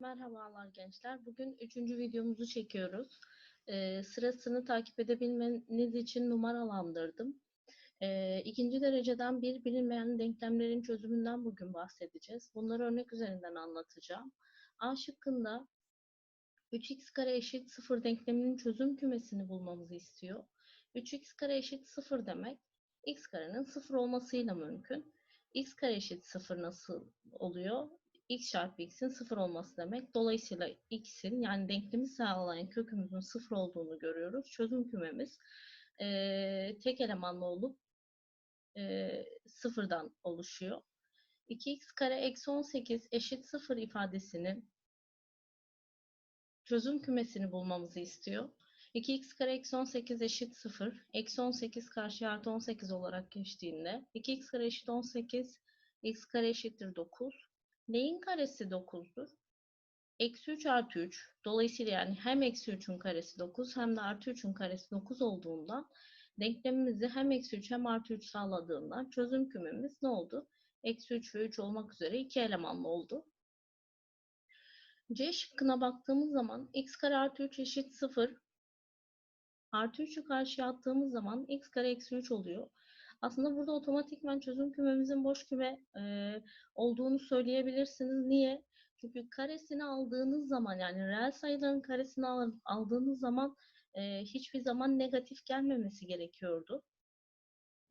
Merhabalar gençler. Bugün üçüncü videomuzu çekiyoruz. Ee, sırasını takip edebilmeniz için numaralandırdım. Ee, ikinci dereceden bir bilinmeyen denklemlerin çözümünden bugün bahsedeceğiz. Bunları örnek üzerinden anlatacağım. A şıkkında 3x kare eşit 0 denkleminin çözüm kümesini bulmamızı istiyor. 3x kare eşit 0 demek x karenin 0 olmasıyla mümkün. x kare eşit 0 nasıl oluyor? X çarpı x'in 0 olması demek. Dolayısıyla x'in yani denklemi sağlayan kökümüzün 0 olduğunu görüyoruz. Çözüm kümemiz e, tek elemanlı olup e, sıfırdan oluşuyor. 2x kare eksi 18 eşit 0 ifadesinin çözüm kümesini bulmamızı istiyor. 2x kare eksi 18 eşit 0. Eksi 18 karşıya artı 18 olarak geçtiğinde 2x kare eşit 18 x kare eşittir 9. Neyin karesi 9'dur? Eksi 3 artı 3. Dolayısıyla yani hem eksi 3'ün karesi 9 hem de artı 3'ün karesi 9 olduğundan denklemimizi hem eksi 3 hem artı 3 sağladığından çözüm kümemiz ne oldu? Eksi 3 ve 3 olmak üzere iki elemanlı oldu. C şıkkına baktığımız zaman x kare artı 3 eşit 0. Artı 3'ü karşıya attığımız zaman x kare eksi 3 oluyor. Aslında burada otomatikman çözüm kümemizin boş küme e, olduğunu söyleyebilirsiniz. Niye? Çünkü karesini aldığınız zaman yani reel sayıların karesini al, aldığınız zaman e, hiçbir zaman negatif gelmemesi gerekiyordu.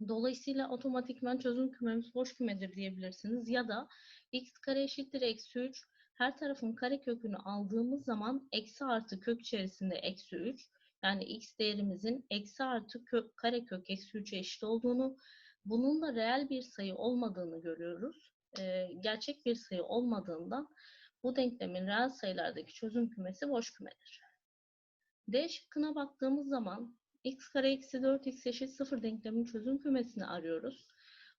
Dolayısıyla otomatikman çözüm kümemiz boş kümedir diyebilirsiniz. Ya da x kare eşittir eksi 3. Her tarafın kare kökünü aldığımız zaman eksi artı kök içerisinde eksi 3 yani x değerimizin eksi artı kök, kare kök eksi 3'e eşit olduğunu, bunun da reel bir sayı olmadığını görüyoruz. Ee, gerçek bir sayı olmadığından bu denklemin reel sayılardaki çözüm kümesi boş kümedir. D şıkkına baktığımız zaman x kare eksi 4x eşit 0 denklemin çözüm kümesini arıyoruz.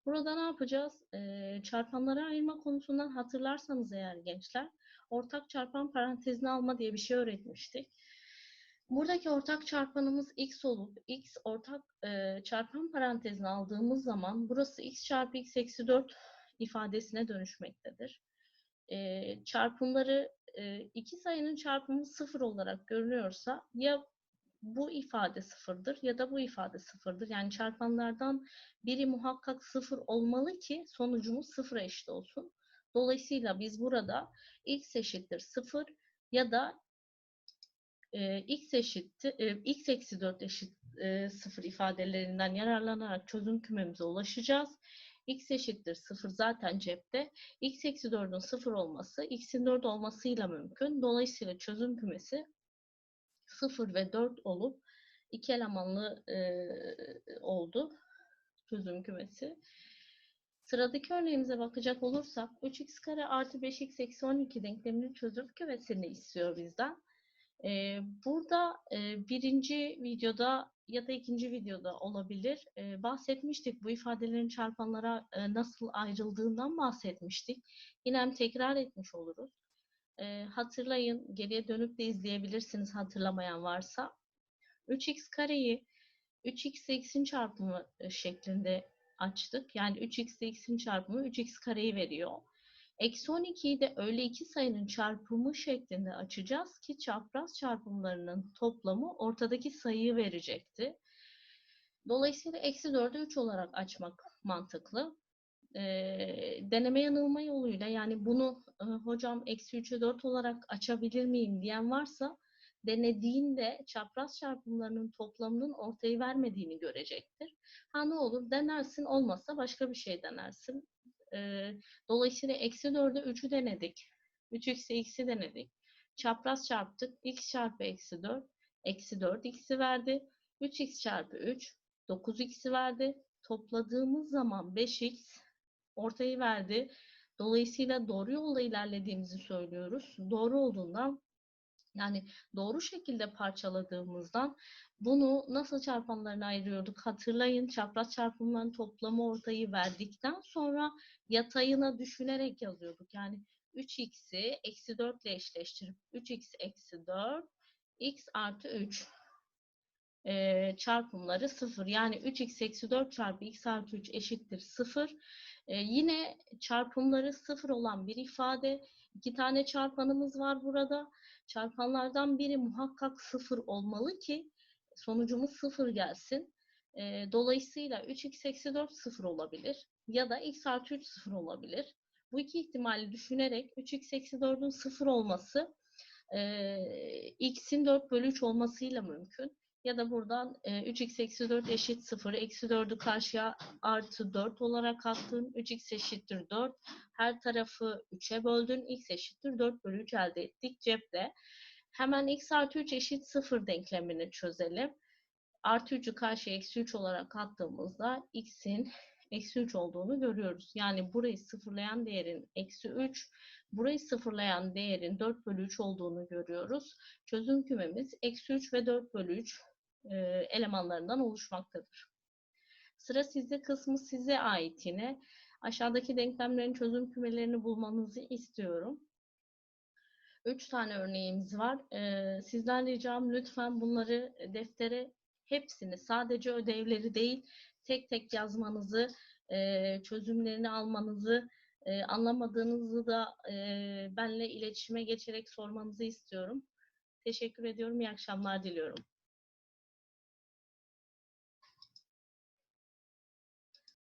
Burada ne yapacağız? Ee, çarpanlara ayırma konusundan hatırlarsanız eğer gençler, ortak çarpan parantezine alma diye bir şey öğretmiştik. Buradaki ortak çarpanımız x olup x ortak e, çarpan parantezine aldığımız zaman burası x çarpı x eksi 4 ifadesine dönüşmektedir. E, çarpımları e, iki sayının çarpımı sıfır olarak görünüyorsa ya bu ifade sıfırdır ya da bu ifade sıfırdır. Yani çarpanlardan biri muhakkak sıfır olmalı ki sonucumuz sıfıra eşit olsun. Dolayısıyla biz burada x eşittir sıfır ya da e, x eşittir e, x eksi 4 eşit e, 0 ifadelerinden yararlanarak çözüm kümemize ulaşacağız. x eşittir 0 zaten cepte. x eksi 4'ün 0 olması x'in 4 olmasıyla mümkün. Dolayısıyla çözüm kümesi 0 ve 4 olup iki elemanlı e, oldu çözüm kümesi. Sıradaki örneğimize bakacak olursak 3x kare artı 5x eksi 12 denkleminin çözüm kümesini istiyor bizden. Burada birinci videoda ya da ikinci videoda olabilir bahsetmiştik. Bu ifadelerin çarpanlara nasıl ayrıldığından bahsetmiştik. Yine hem tekrar etmiş oluruz. Hatırlayın, geriye dönüp de izleyebilirsiniz hatırlamayan varsa. 3x kareyi 3x x'in çarpımı şeklinde açtık. Yani 3x x'in çarpımı 3x kareyi veriyor. Eksi 12'yi de öyle iki sayının çarpımı şeklinde açacağız ki çapraz çarpımlarının toplamı ortadaki sayıyı verecekti. Dolayısıyla eksi 4'ü 3 olarak açmak mantıklı. E, deneme yanılma yoluyla yani bunu e, hocam eksi 3'e 4 olarak açabilir miyim diyen varsa denediğinde çapraz çarpımlarının toplamının ortayı vermediğini görecektir. Ha ne olur denersin olmazsa başka bir şey denersin. E, dolayısıyla eksi 4'e 3'ü denedik. 3x'e x'i denedik. Çapraz çarptık. x çarpı eksi 4. Eksi 4 x'i verdi. 3x çarpı 3. 9x'i verdi. Topladığımız zaman 5x ortayı verdi. Dolayısıyla doğru yolda ilerlediğimizi söylüyoruz. Doğru olduğundan yani doğru şekilde parçaladığımızdan bunu nasıl çarpanlarına ayırıyorduk? Hatırlayın çapraz çarpımların toplamı ortayı verdikten sonra yatayına düşünerek yazıyorduk. Yani 3x'i eksi 4 ile eşleştirip 3x eksi 4 x artı 3 e, çarpımları 0. Yani 3x eksi 4 çarpı x artı 3 eşittir 0. Ee, yine çarpımları sıfır olan bir ifade. İki tane çarpanımız var burada. Çarpanlardan biri muhakkak sıfır olmalı ki sonucumuz sıfır gelsin. Ee, dolayısıyla 3x eksi 4 sıfır olabilir ya da x artı 3 sıfır olabilir. Bu iki ihtimali düşünerek 3x eksi 4'ün sıfır olması e, x'in 4 bölü 3 olmasıyla mümkün. Ya da buradan e, 3x eksi 4 eşit 0, eksi 4'ü karşıya artı 4 olarak attın. 3x eşittir 4. Her tarafı 3'e böldün. x eşittir 4 bölü 3 elde ettik cepte. Hemen x artı 3 eşit 0 denklemini çözelim. Artı 3'ü karşıya eksi 3 olarak attığımızda x'in eksi 3 olduğunu görüyoruz. Yani burayı sıfırlayan değerin eksi 3, burayı sıfırlayan değerin 4 bölü 3 olduğunu görüyoruz. Çözüm kümemiz eksi 3 ve 4 bölü 3 e, elemanlarından oluşmaktadır. Sıra sizde kısmı size ait yine. Aşağıdaki denklemlerin çözüm kümelerini bulmanızı istiyorum. Üç tane örneğimiz var. E, sizden ricam lütfen bunları deftere hepsini sadece ödevleri değil tek tek yazmanızı, e, çözümlerini almanızı, e, anlamadığınızı da benle iletişime geçerek sormanızı istiyorum. Teşekkür ediyorum. İyi akşamlar diliyorum.